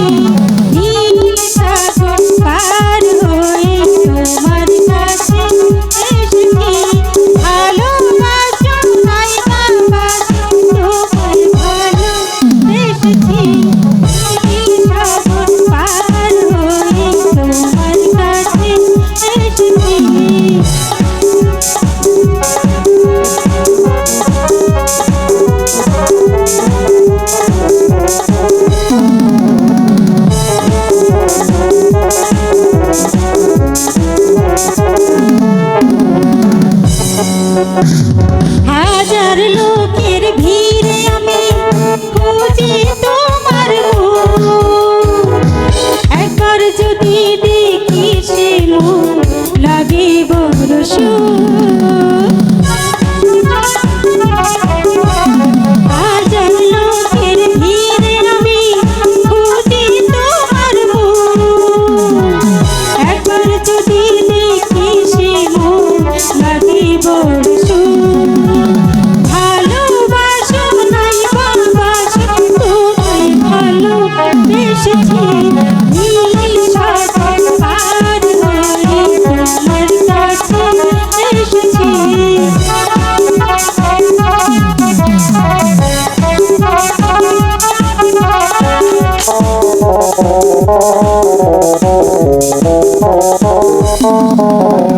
Oh. হাজার লোকের ভিড়ে আমি খুঁজি তোমার যদি দেখি সে লাগে বড় সুখ। Thank you.